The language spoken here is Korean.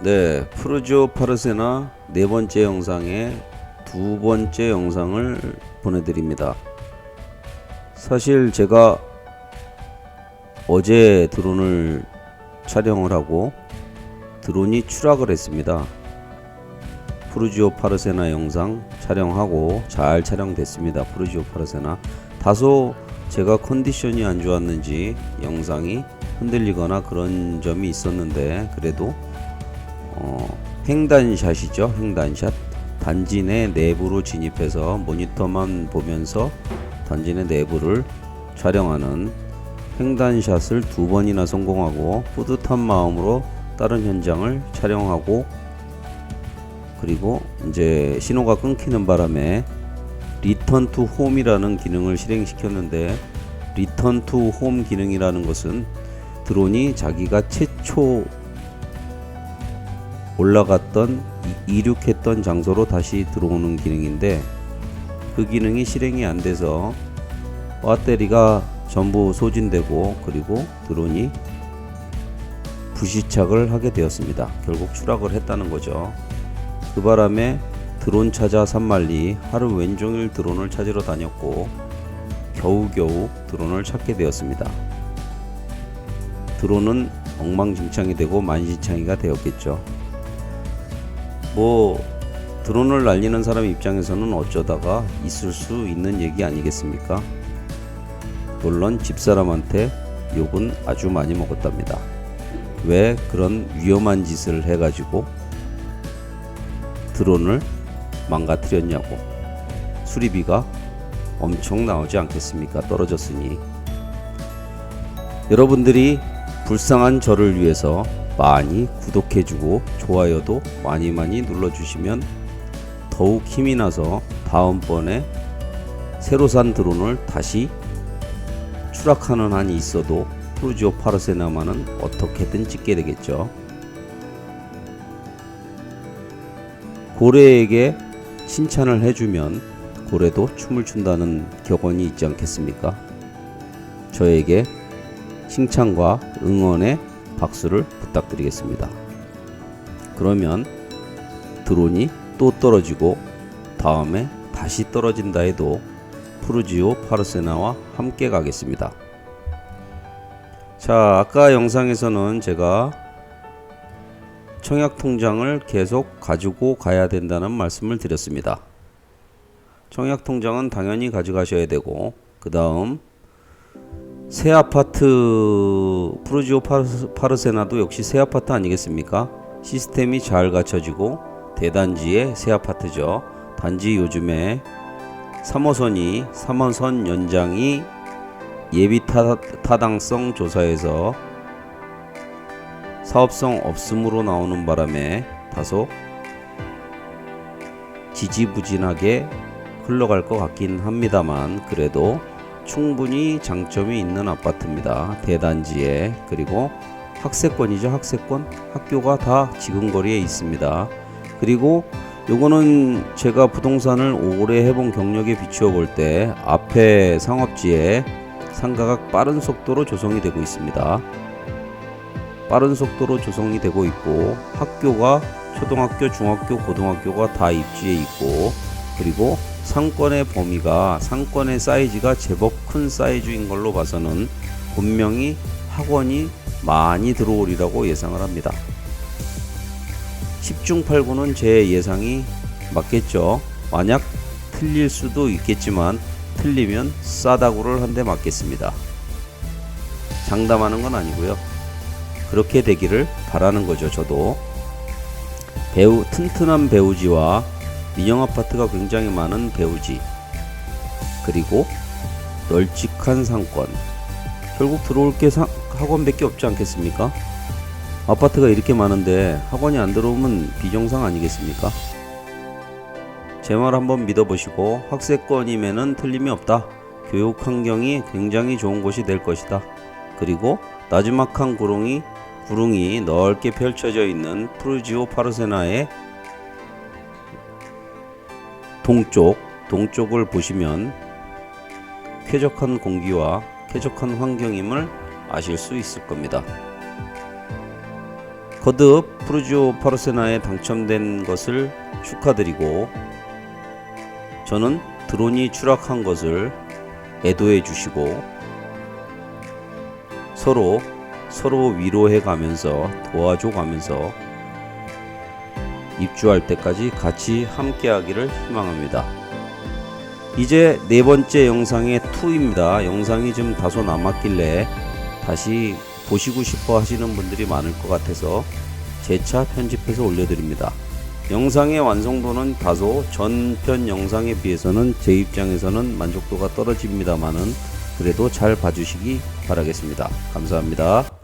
네, 프루지오 파르세나 네 번째 영상의 두 번째 영상을 보내드립니다. 사실 제가 어제 드론을 촬영을 하고 드론이 추락을 했습니다. 프루지오 파르세나 영상 촬영하고 잘 촬영됐습니다. 프루지오 파르세나 다소 제가 컨디션이 안 좋았는지 영상이 흔들리거나 그런 점이 있었는데 그래도 어, 횡단샷이죠. 횡단샷. 단지 내 내부로 진입해서 모니터만 보면서 단지 내 내부를 촬영하는 횡단샷을 두 번이나 성공하고 뿌듯한 마음으로 다른 현장을 촬영하고 그리고 이제 신호가 끊기는 바람에 리턴 투 홈이라는 기능을 실행시켰는데 리턴 투 홈 기능이라는 것은 드론이 자기가 최초 올라갔던 이- 이륙했던 장소로 다시 들어오는 기능인데 그 기능이 실행이 안 돼서 배터리가 전부 소진되고 그리고 드론이 부시착을 하게 되었습니다. 결국 추락을 했다는 거죠. 그 바람에 드론 찾아 산만리 하루 왼종일 드론을 찾으러 다녔고 겨우겨우 드론을 찾게 되었습니다. 드론은 엉망진창이 되고 만신창이가 되었겠죠. 뭐 드론을 날리는 사람 입장에서는 어쩌다가 있을 수 있는 얘기 아니겠습니까? 물론 집사람한테 욕은 아주 많이 먹었답니다. 왜 그런 위험한 짓을 해가지고 드론을 망가뜨렸냐고 수리비가 엄청 나오지 않겠습니까? 떨어졌으니 여러분들이 불쌍한 저를 위해서 많이 구독해주고 좋아요도 많이 많이 눌러주시면 더욱 힘이 나서 다음번에 새로 산 드론을 다시 추락하는 한이 있어도 프루지오 파르세나만은 어떻게든 찍게 되겠죠. 고래에게 칭찬을 해주면 고래도 춤을 춘다는 격언이 있지 않겠습니까? 저에게 칭찬과 응원의 박수를 부탁드리겠습니다. 그러면 드론이 또 떨어지고 다음에 다시 떨어진다 해도 프루지오 파르세나와 함께 가겠습니다. 자, 아까 영상에서는 제가 청약 통장을 계속 가지고 가야 된다는 말씀을 드렸습니다. 청약 통장은 당연히 가져가셔야 되고 그 다음 새 아파트 프루지오 파르- 파르세나도 역시 새 아파트 아니겠습니까? 시스템이 잘 갖춰지고 대단지의 새 아파트죠. 단지 요즘에 3호선이 3호선 연장이 예비 타, 타당성 조사에서 사업성 없음으로 나오는 바람에 다소 지지부진하게 흘러갈 것 같긴 합니다만 그래도 충분히 장점이 있는 아파트입니다. 대단지에 그리고 학세권이죠. 학세권 학교가 다 지근거리에 있습니다. 그리고 요거는 제가 부동산을 오래 해본 경력에 비추어 볼 때 앞에 상업지에 상가가 빠른 속도로 조성이 되고 있습니다. 빠른 속도로 조성이 되고 있고 학교가 초등학교, 중학교, 고등학교가 다 입지에 있고 그리고 상권의 범위가 상권의 사이즈가 제법 큰 사이즈인 걸로 봐서는 분명히 학원이 많이 들어오리라고 예상을 합니다. 10중 8구는 제 예상이 맞겠죠. 만약 틀릴 수도 있겠지만 틀리면 싸다구를 한 대 맞겠습니다. 장담하는 건 아니고요. 그렇게 되기를 바라는 거죠. 저도 배우 튼튼한 배우지와 민영 아파트가 굉장히 많은 배우지 그리고 널찍한 상권 결국 들어올 게 사- 학원밖에 없지 않겠습니까? 아파트가 이렇게 많은데 학원이 안 들어오면 비정상 아니겠습니까? 제 말 한번 믿어보시고 학세권임에는 틀림이 없다. 교육 환경이 굉장히 좋은 곳이 될 것이다. 그리고 나지막한 구릉이 구릉이 넓게 펼쳐져 있는 프루지오 파르세나의 동쪽 동쪽을 보시면 쾌적한 공기와 쾌적한 환경임을 아실 수 있을 겁니다. 거듭 푸르지오 파르세나에 당첨된 것을 축하드리고 저는 드론이 추락한 것을 애도해 주시고 서로 서로 위로해 가면서 도와줘 가면서 입주할 때까지 같이 함께 하기를 희망합니다. 이제 네 번째 영상의 2입니다. 영상이 좀 다소 남았길래 다시 보시고 싶어 하시는 분들이 많을 것 같아서 재차 편집해서 올려드립니다. 영상의 완성도는 다소 전편 영상에 비해서는 제 입장에서는 만족도가 떨어집니다만은 그래도 잘 봐주시기 바라겠습니다. 감사합니다.